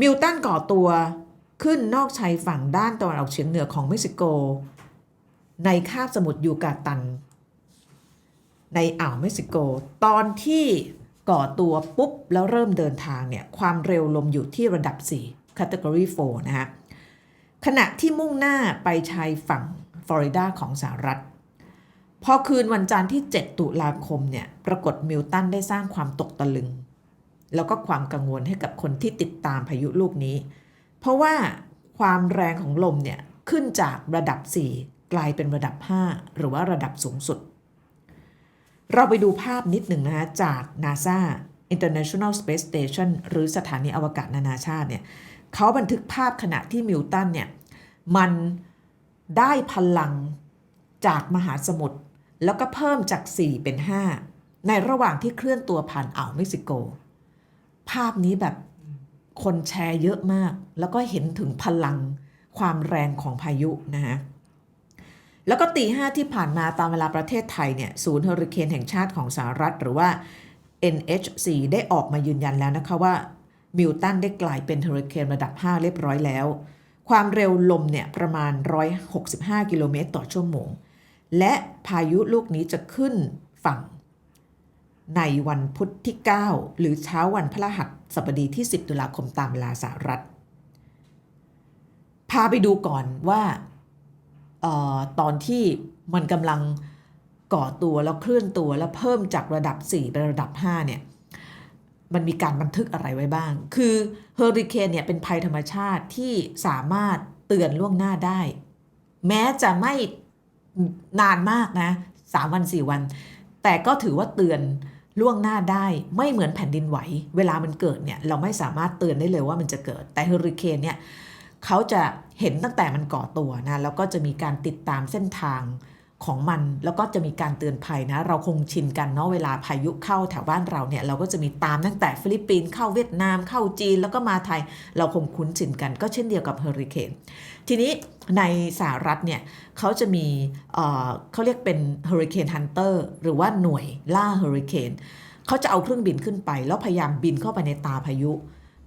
มิลตันก่อตัวขึ้นนอกชายฝั่งด้านตะวันออกเฉียงเหนือของเม็กซิโก ในคาบสมุทรยูกาตัน ในอ่าวเม็กซิโก ตอนที่ก่อตัวปุ๊บ แล้วเริ่มเดินทางเนี่ย ความเร็วลมอยู่ที่ระดับ 4 Category 4 นะฮะ ขณะที่มุ่งหน้าไปชายฝั่งฟลอริดาของสหรัฐ พอคืนวันจันทร์ที่ 7 ตุลาคมเนี่ย ปรากฏมิลตันได้สร้างความตกตะลึง แล้วก็ความกังวลให้กับคนที่ติดตามพายุลูกนี้ เพราะว่าความแรงของลมเนี่ยขึ้นจากระดับ 4 กลายเป็นระดับ 5 หรือว่าระดับสูงสุด เราไปดูภาพนิดหนึ่งนะคะจาก NASA International Space Station หรือสถานีอวกาศนานาชาติเนี่ยเขาบันทึกภาพขณะที่มิลตันเนี่ยมันได้พลังจากมหาสมุทรแล้วก็เพิ่มจาก 4 เป็น 5 ในระหว่างที่เคลื่อนตัวผ่านอ่าวเม็กซิโก ภาพนี้แบบคนแชร์เยอะมาก แล้วก็เห็นถึงพลังความแรงของพายุนะฮะแล้วก็ตีห้าที่ผ่านมาตามเวลาประเทศไทยเนี่ยศูนย์เฮอริเคนแห่งชาติของสหรัฐ หรือว่า NHC ได้ออกมายืนยันแล้วนะคะว่ามิลตันได้กลายเป็นเฮอริเคนระดับ 5 เรียบร้อยแล้ว ความเร็วลมเนี่ยประมาณ 165 กิโลเมตรต่อชั่วโมง และพายุลูกนี้จะขึ้นฝั่ง ในวันพุธที่ 9 หรือเช้าวันพฤหัสบดีที่ 10 ตุลาคมตามเวลาสหรัฐ พาไปดูก่อนว่าออตอนที่มันกำลังก่อตัวแล้วเคลื่อนตัวแล้วเพิ่มจากระดับ4เป็นระดับ 5 เนี่ย มันมีการบันทึกอะไรไว้บ้าง คือเฮอริเคนเนี่ยเป็นภัยธรรมชาติที่สามารถเตือนล่วงหน้าได้ แม้จะไม่นานมากนะสามวันสี่วัน แต่ก็ถือว่าเตือน ล่วงหน้าได้ไม่เหมือนแผ่นดินไหว เวลามันเกิดเนี่ยเราไม่สามารถเตือนได้เลยว่ามันจะเกิด แต่เฮอริเคนเนี่ยเขาจะเห็นตั้งแต่มันก่อตัวนะแล้วก็จะมีการติดตามเส้นทาง ของมันแล้วก็จะมีการเตือนภัยนะ เราคงชินกันเนาะเวลาพายุเข้าแถวบ้านเราเนี่ยเราก็จะมีตามตั้งแต่ฟิลิปปินส์เข้าเวียดนามเข้าจีนแล้วก็มาไทย เราคงคุ้นชินกันก็เช่นเดียวกับเฮอริเคนทีนี้ในสหรัฐเนี่ยเขาจะมีเเขาเรียกเป็นเฮอริเคนฮันเตอร์หรือว่าหน่วยล่าเฮอริเคนเขาจะเอาเครื่องบินขึ้นไป แล้วพยายามบินเข้าไปในตาพายุ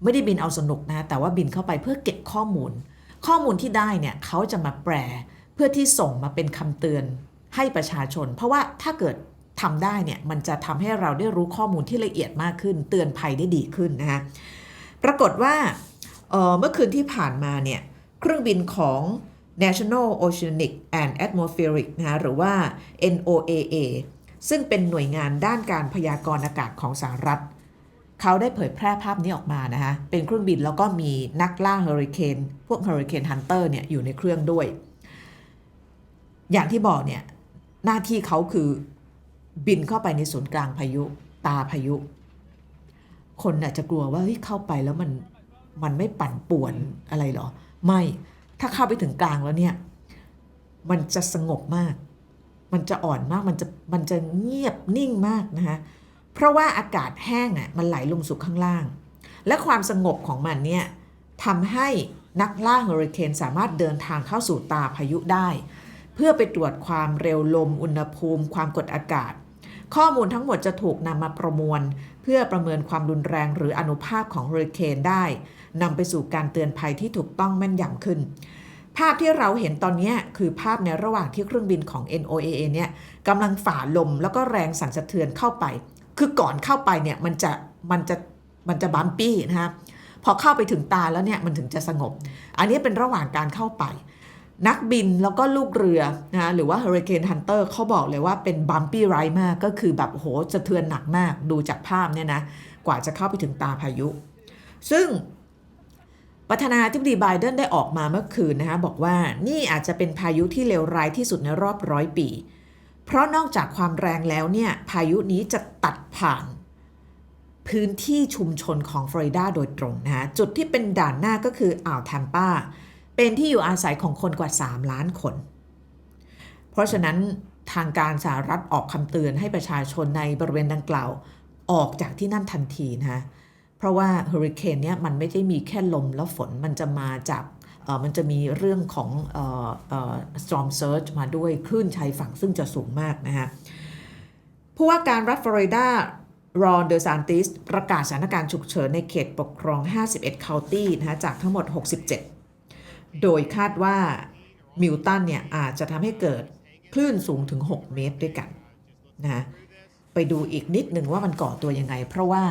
ไม่ได้บินเอาสนุกนะแต่ว่าบินเข้าไปเพื่อเก็บข้อมูล ข้อมูลที่ได้เนี่ยเขาจะมาแปล เพื่อที่ส่งมาเป็นคำเตือนให้ประชาชน เพราะว่าถ้าเกิดทำได้เนี่ยมันจะทำให้เราได้รู้ข้อมูลที่ละเอียดมากขึ้น เตือนภัยได้ดีขึ้นนะคะปรากฏว่าเเมื่อคืนที่ผ่านมาเนี่ยเครื่องบินของ National Oceanic and Atmospheric นะหรือว่า NOAA ซึ่งเป็นหน่วยงานด้านการพยากรณ์อากาศของสหรัฐ เขาได้เผยแพร่ภาพนี้ออกมานะคะเป็นเครื่องบินแล้วก็มีนักล่าเฮอริเคนพวกเฮอริเคนฮันเตอร์เนี่ยอยู่ในเครื่องด้วย อย่างที่บอกเนี่ยหน้าที่เขาคือบินเข้าไปในศูนย์กลางพายุตาพายุ คนอาจจะกลัวว่าเฮ้ยเข้าไปแล้วมันมันไม่ปั่นป่วนอะไรหรอ ไม่ถ้าเข้าไปถึงกลางแล้วเนี่ยมันจะสงบมาก มันจะอ่อนมากมันจะมันจะเงียบนิ่งมากนะคะเพราะว่าอากาศแห้งอะมันไหลลงสู่ข้างล่าง และความสงบของมันเนี่ยทำให้นักล่าเฮอริเคนสามารถเดินทางเข้าสู่ตาพายุได้ เพื่อไปตรวจความเร็วลมอุณหภูมิ ความกดอากาศ ข้อมูลทั้งหมดจะถูกนำมาประมวล เพื่อประเมินความรุนแรงหรืออนุภาคของเฮอริเคนได้นำไปสู่การเตือนภัยที่ถูกต้องแม่นยำขึ้น ภาพที่เราเห็นตอนนี้คือภาพในระหว่างที่เครื่องบินของ NOAA เนี่ยกำลังฝ่าลมแล้วก็แรงสั่นสะเทือนเข้าไป คือก่อนเข้าไปเนี่ยมันจะมันจะมันจะบัมปี้นะคะพอเข้าไปถึงตาแล้วเนี่ยมันถึงจะสงบ อันนี้เป็นระหว่างการเข้าไป นักบินแล้วก็ลูกเรือนะหรือว่า Hurricane Hunter เขาบอกเลยว่าเป็นบัมปี้ไรมากก็คือแบบโหสะเทือนหนักมากดูจากภาพเนี่ยนะ กว่าจะเข้าไปถึงตาพายุ ซึ่งประธานาธิบดีไบเดนได้ออกมาเมื่อคืนนะคะบอกว่านี่อาจจะเป็นพายุที่เลวร้ายที่สุดในรอบร้อยปี เพราะนอกจากความแรงแล้วเนี่ย พายุนี้จะตัดผ่าน พื้นที่ชุมชนของฟลอริดาโดยตรงนะะจุดที่เป็นด่านหน้าก็คืออ่าวแทมปา เป็นที่อยู่อาศัยของคนกว่า 3 ล้านคน เพราะฉะนั้นทางการสหรัฐออกคำเตือนให้ประชาชนในบริเวณดังกล่าว ออกจากที่นั่นทันทีนะคะเพราะว่าเฮอริเคนเนี่ยมันไม่ได้มีแค่ลมแล้วฝนมันจะมาจากมันจะมีเรื่องของ storm surge มาด้วยคลื่นชายฝั่งซึ่งจะสูงมากนะฮะผู้ว่าการรัฐฟลอริดารอนเดอซานติสประกาศสถานการณ์ฉุกเฉินในเขตปกครอง 51คัลตี้นะคะจากทั้งหมด 67 โดยคาดว่ามิลตันเนี่ยอาจจะทำให้เกิดคลื่นสูงถึง 6 เมตรด้วยกันนะไปดูอีกนิดหนึ่งว่ามันก่อตัวยังไง เพราะว่า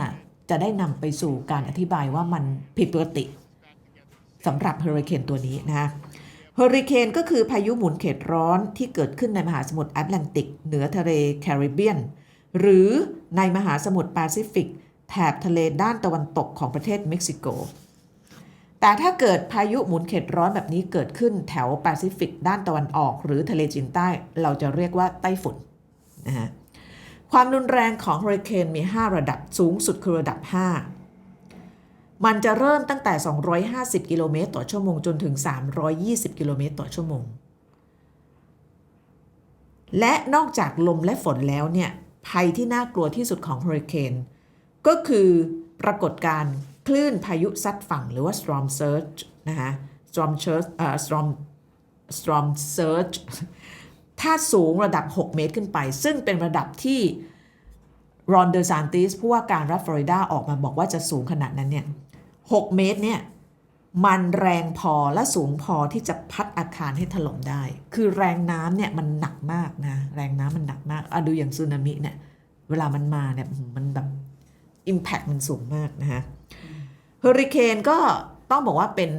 จะได้นำไปสู่การอธิบายว่ามันผิดปกติสำหรับเฮอริเคนตัวนี้นะคะเฮอริเคนก็คือพายุหมุนเขตร้อนที่เกิดขึ้นในมหาสมุทรแอตแลนติก เหนือทะเลแคริบเบียน หรือในมหาสมุทรแปซิฟิก แถบทะเลด้านตะวันตกของประเทศเม็กซิโก แต่ถ้าเกิดพายุหมุนเขตร้อนแบบนี้เกิดขึ้นแถวแปซิฟิกด้านตะวันออก หรือทะเลจีนใต้ เราจะเรียกว่าไต้ฝุ่นนะฮะความรุนแรงของเฮอริเคนมี 5 ระดับสูงสุดคือระดับ 5 มันจะเริ่มตั้งแต่ 250 กิโลเมตรต่อชั่วโมงจนถึง 320 กิโลเมตรต่อชั่วโมง และนอกจากลมและฝนแล้วเนี่ย ภัยที่น่ากลัวที่สุดของเฮอริเคนก็คือปรากฏการณ์ คลื่นพายุซัดฝั่งหรือว่า storm surge นะคะ storm surge เอ่อ storm storm surge ถ้าสูงระดับ 6 เมตรขึ้นไป ซึ่งเป็นระดับที่รอนเดอซานติสผู้ว่าการรัฐฟลอริดาออกมาบอกว่าจะสูงขนาดนั้นเนี่ย 6 เมตรเนี่ย มันแรงพอและสูงพอที่จะพัดอาคารให้ถล่มได้ คือแรงน้ำเนี่ยมันหนักมากนะ แรงน้ำมันหนักมากอะดูอย่างสึนามิเนี่ย เวลามันมาเนี่ยมันแบบ Impact มันสูงมากนะฮะ เฮอริเคนก็ต้องบอกว่าเป็น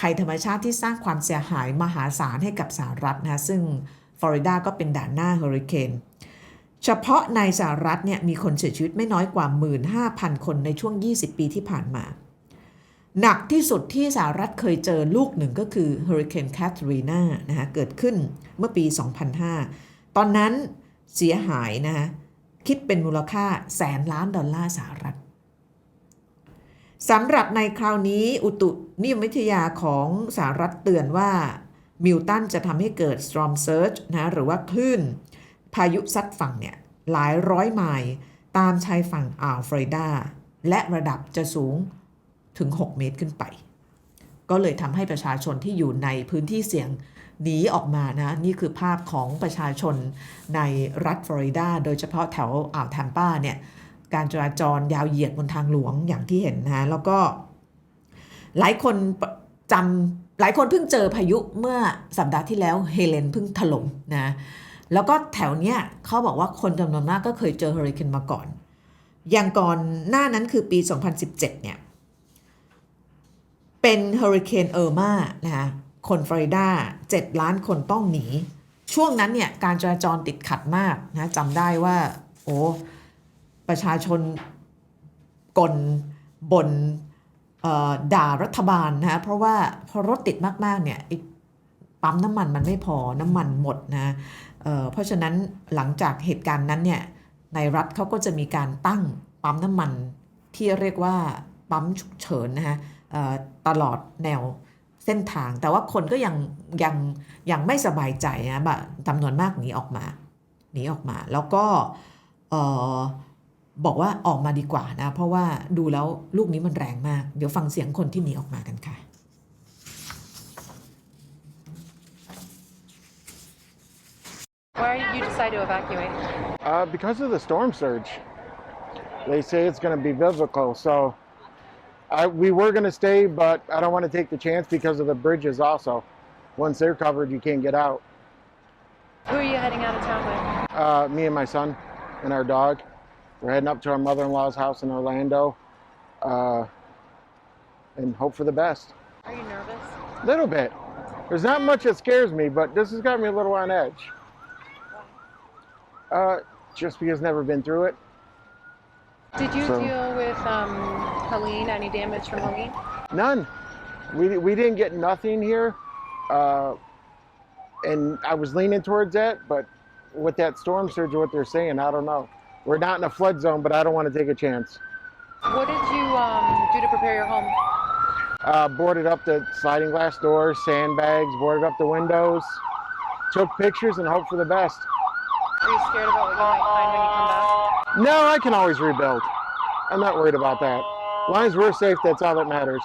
ภัยธรรมชาติที่สร้างความเสียหายมหาศาลให้กับสหรัฐนะซึ่งฟลอริดาก็เป็นด่านหน้าเฮอริเคนเฉพาะในสหรัฐเนี่ยมีคนเสียชีวิตไม่น้อยกว่า 15,000 คนในช่วง 20 ปีที่ผ่านมา หนักที่สุดที่สหรัฐเคยเจอลูกหนึ่งก็คือเฮอริเคนแคทรีนานะฮะเกิดขึ้นเมื่อปี 2005 ตอนนั้นเสียหายนะฮะคิดเป็นมูลค่าแสนล้านดอลลาร์สหรัฐ สำหรับในคราวนี้อุตุนิยมวิทยาของสหรัฐเตือนว่ามิลตันจะทำให้เกิด storm surge นะหรือว่าคลื่น พายุซัดฝั่งเนี่ยหลายร้อยไมล์ตามชายฝั่งอ่าวฟลอริดา และระดับจะสูงถึง 6 เมตรขึ้นไป ก็เลยทำให้ประชาชนที่อยู่ในพื้นที่เสี่ยงหนีออกมานะ นี่คือภาพของประชาชนในรัฐฟลอริดา โดยเฉพาะแถวอ่าวแทมปาเนี่ย การจราจรยาวเหยียดบนทางหลวงอย่างที่เห็นนะแล้วก็หลายคนจำหลายคนเพิ่งเจอพายุเมื่อสัปดาห์ที่แล้วเฮเลนเพิ่งถล่มนะแล้วก็แถวเนี้ยเขาบอกว่าคนจำนวนมากก็เคยเจอเฮอริเคนมาก่อน อย่างก่อนหน้านั้นคือปี 2017 เนี่ย เป็นเฮอริเคนเออร์มานะคะคนฟลอริดา 7 ล้านคนต้องหนี ช่วงนั้นเนี่ย การจราจรติดขัดมากนะจำได้ว่า โอ้ ประชาชนกลบนเอ่อด่ารัฐบาลนะ เพราะว่าพอรถติดมากๆเนี่ยปั๊มน้ำมันมันไม่พอน้ำมันหมดนะเเพราะฉะนั้นหลังจากเหตุการณ์นั้นเนี่ยในรัฐเขาก็จะมีการตั้งปั๊มน้ำมันที่เรียกว่าปั๊มฉุกเฉินนะฮะตลอดแนวเส้นทาง แต่ว่าคนก็ยังยังยังไม่สบายใจนะแบบจำนวนมากหนีออกมาหนีออกมา แล้วก็ บอกว่าออกมาดีกว่านะ เพราะว่าดูแล้วลูกนี้มันแรงมาก เดี๋ยวฟังเสียงคนที่หนีออกมากันค่ะ Why did you decide to evacuate? Uh, because of the storm surge. They say it's going to be biblical. So I, we were going to stay, but I don't want to take the chance because of the bridges also. Once they're covered, you can't get out. Who are you heading out of town with? Uh, me and my son and our dog. We're heading up to our mother in law's house in Orlando uh, and hope for the best. Are you nervous? A little bit. There's not much that scares me, but this has got me a little on edge. Uh, just because never been through it. Did you So- deal with um, Helene? Any damage from Helene? None. We, we didn't get nothing here. Uh, and I was leaning towards that, but with that storm surge, what they're saying, I don't know. We're not in a flood zone, but I don't want to take a chance. What did you um, do to prepare your home? Uh, boarded up the sliding glass doors, sandbags, boarded up the windows, took pictures, and hope for the best. Are you scared about what you might find when you come back? No, I can always rebuild. I'm not worried about that. As long as we're safe, that's all that matters.